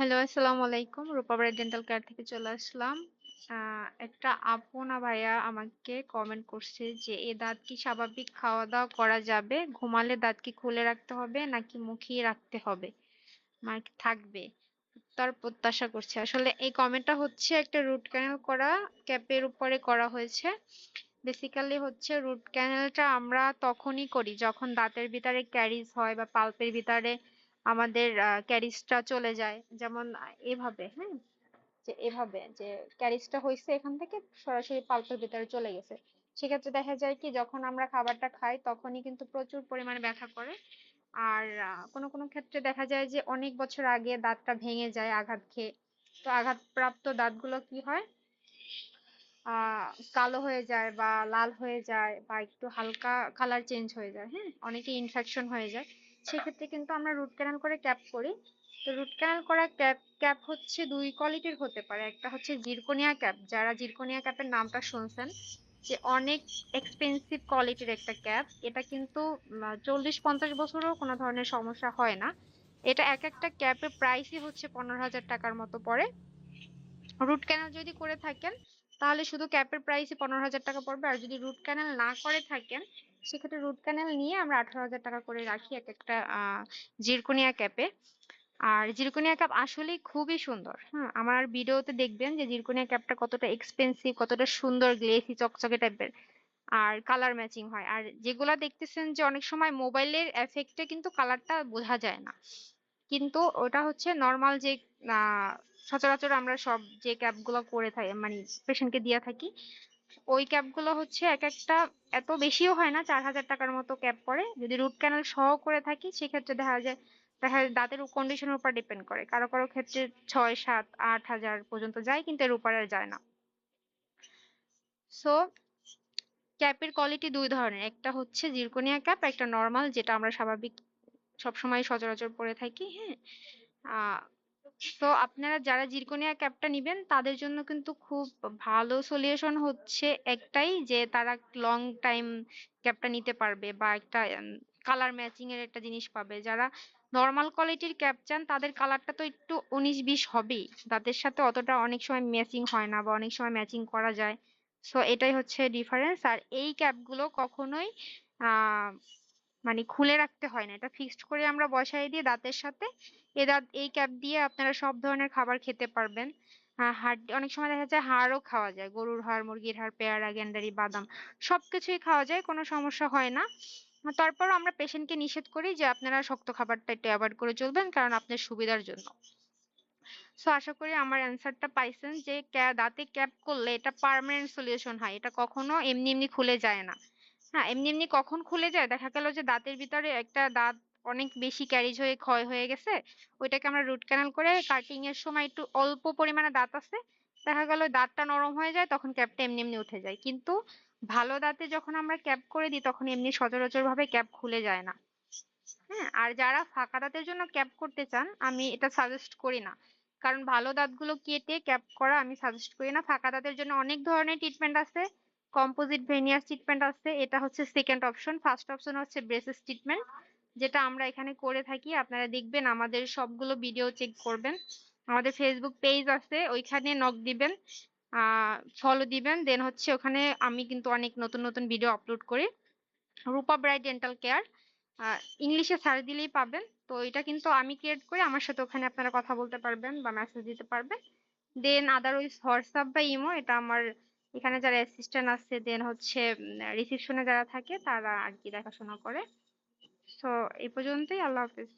Hello আসসালামু আলাইকুম। রূপাবাড়ি dental care থেকে চলে আসলাম। একটা আপু না ভাইয়া আমাকে কমেন্ট করছে যে, এ দাঁত কি স্বাভাবিক খাওয়া দাওয়া করা যাবে? ঘুমালে দাঁত কি খুলে রাখতে হবে নাকি মুখিয়ে রাখতে হবে? মানে থাকবে। তার প্রত্যাশা করছে। আসলে এই কমেন্টটা হচ্ছে একটা রুট ক্যানেল করা ক্যাপের উপরে করা হয়েছে। বেসিক্যালি হচ্ছে রুট ক্যানেলটা আমরা তখনই করি যখন দাঁতের ভিতরে ক্যারিজ হয় বা পাল্পের ভিতরে আমাদের ক্যারিজটা চলে যায়। যেমন এভাবে হ্যাঁ? যে এভাবে, যে ক্যারিজটা হয়েছে এখান থেকে সরাসরি পাল্পের ভিতরে চলে গেছে। সেক্ষেত্রে দেখা যায় কি, যখন আমরা খাবারটা খাই, তখনই কিন্তু প্রচুর পরিমাণে ব্যথা করে। আর কোনো কোনো ক্ষেত্রে দেখা যায় যে অনেক বছর আগে দাঁতটা ভেঙে যায় আঘাত খেয়ে। তো আঘাতপ্রাপ্ত দাঁতগুলো কি হয়? কালো হয়ে যায় বা লাল হয়ে যায় বা একটু হালকা কালার চেঞ্জ হয়ে যায় হ্যাঁ? অনেকে ইনফেকশন হয়ে যায়। সেক্ষেত্রে কিন্তু আমরা রুট ক্যানাল করে ক্যাপ করি। তো রুট ক্যানাল করা ক্যাপ ক্যাপ হচ্ছে দুই কোয়ালিটির হতে পারে। একটা হচ্ছে জিরকোনিয়া ক্যাপ যারা জিরকোনিয়া ক্যাপের নামটা শুনছেন, যে অনেক এক্সপেন্সিভ কোয়ালিটির একটা ক্যাপ এটা কিন্তু চল্লিশ পঞ্চাশ বছরও কোনো ধরনের সমস্যা হয় না। এটা এক একটা ক্যাপের প্রাইসই হচ্ছে পনেরো হাজার টাকার মতো পড়ে। রুট ক্যানাল যদি করে থাকেন তাহলে শুধু ক্যাপের প্রাইসই পনেরো হাজার টাকা পড়বে। আর যদি রুট ক্যানাল না করে থাকেন, সেক্ষেত্রে রুট ক্যানাল নিয়ে আমরা আঠারো হাজার টাকা করে রাখি এক একটা জিরকোনিয়া ক্যাপে আর জিরকোনিয়া ক্যাপ আসলেই খুবই সুন্দর। হ্যাঁ আমার ভিডিওতে দেখবেন যে জিরকোনিয়া ক্যাপটা কতটা এক্সপেন্সিভ কতটা সুন্দর গ্লেসি চকচকে টাইপের আর কালার ম্যাচিং হয়। আর যেগুলা দেখতেছেন যে অনেক সময় মোবাইলের এফেক্টে কিন্তু কালারটা বোঝা যায় না। কিন্তু ওটা হচ্ছে নর্মাল যে সচরাচর আমরা সব যে ক্যাপগুলো করে থাকি মানে পেশেন্টকে দিয়ে থাকি, ওই ক্যাপগুলো হচ্ছে এক একটা এত বেশিও হয় না, চার হাজার টাকার মতো ক্যাপ পড়ে। যদি রুট ক্যানাল সহ করে থাকি, সেক্ষেত্রে দেখা যায় দেখা যায় দাঁতের কন্ডিশনের উপর ডিপেন্ড করে। কারও কারও ক্ষেত্রে ছয়, সাত, আট হাজার পর্যন্ত যায়, কিন্তু এর উপরে যায় না। সো ক্যাপের কোয়ালিটি দুই ধরনের। একটা হচ্ছে জিরকোনিয়া ক্যাপ একটা নর্মাল যেটা আমরা স্বাভাবিক সবসময় সচরাচর পরে থাকি হ্যাঁ? তো আপনারা যারা জিরকোনিয়া ক্যাপটা নিবেন, তাদের জন্য কিন্তু খুব ভালো সলিউশন হচ্ছে একটাই যে তারা লং টাইম ক্যাপটা নিতে পারবে বা একটা কালার ম্যাচিং এর একটা জিনিস পাবে। যারা নর্মাল কোয়ালিটির ক্যাপ চান, তাদের কালারটা তো একটু উনিশ বিশ হবেই। তাদের সাথে অতটা অনেক সময় ম্যাচিং হয় না বা অনেক সময় ম্যাচিং করা যায়। সো এটাই হচ্ছে ডিফারেন্স আর এই ক্যাপগুলো কখনোই আহ মানে খুলে রাখতে হয় না। এটা ফিক্সড করে আমরা বসাই দিয়ে দাঁতের সাথে এ দাঁত, এই ক্যাপ দিয়ে আপনারা সব ধরনের খাবার খেতে পারবেন। হাড়, অনেক সময় দেখা যায় হাড়ও খাওয়া যায়। গরুর হাড়, মুরগির হাড়, পেয়ারা গেন্ডারি বাদাম সবকিছুই খাওয়া যায়, কোনো সমস্যা হয় না। তারপর আমরা পেশেন্টকে নিষেধ করি যে আপনারা শক্ত খাবারটা একটু অ্যাভয়েড করে চলবেন কারণ আপনার সুবিধার জন্য। সো আশা করি আমার অ্যান্সারটা পাইছেন যে দাঁতে ক্যাপ করলে এটা পার্মানেন্ট সলিউশন হয়। এটা কখনো এমনি এমনি খুলে যায় না। হ্যাঁ এমনি এমনি কখন খুলে যায়? দেখা গেল যে দাঁতের ভিতরে একটা দাঁত অনেক বেশি ক্যারিজ হয়ে, ক্ষয় হয়ে গেছে। ওইটাকে আমরা রুট ক্যানাল করে কাটিং এর সময় একটু অল্প পরিমাণে দাঁত আছে। দেখা গেল দাঁতটা নরম হয়ে যায়, তখন ক্যাপটা এমনি এমনি উঠে যায়। কিন্তু ভালো দাঁতে যখন আমরা ক্যাপ করে দিই, তখন এমনি সচরাচর ভাবে ক্যাপ খুলে যায় না। হ্যাঁ আর যারা ফাঁকা দাঁতের জন্য ক্যাপ করতে চান, আমি এটা সাজেস্ট করি না। কারণ ভালো দাঁতগুলো কেটে ক্যাপ করা আমি সাজেস্ট করি না। ফাঁকা দাঁতের জন্য অনেক ধরনের ট্রিটমেন্ট আছে। কম্পোজিট ভেনিয়ার ট্রিটমেন্ট আছে, এটা হচ্ছে সেকেন্ড অপশন ফার্স্ট অপশন হচ্ছে ব্রেসেস ট্রিটমেন্ট যেটা আমরা এখানে করে থাকি। আপনারা দেখবেন আমাদের সবগুলো ভিডিও চেক করবেন। আমাদের ফেসবুক পেজ আছে, ওইখানে নক দিবেন ফলো দিবেন। দেন হচ্ছে ওখানে আমি কিন্তু অনেক নতুন নতুন ভিডিও আপলোড করি। রূপা ব্রাইট ডেন্টাল কেয়ার ইংলিশে সার্চ দিলেই পাবেন। তো এটা কিন্তু আমি ক্রিয়েট করি, আমার সাথে ওখানে আপনারা কথা বলতে পারবেন বা মেসেজ দিতে পারবেন। দেন আদারওয়াইজ হোয়াটসঅ্যাপ বা ইমো, এটা আমার এখানে যারা অ্যাসিস্ট্যান্ট আছে দেন হচ্ছে রিসেপশনে যারা থাকে, তারা আর কি দেখাশোনা করে। তো এই পর্যন্তই, আল্লাহ হাফিজ।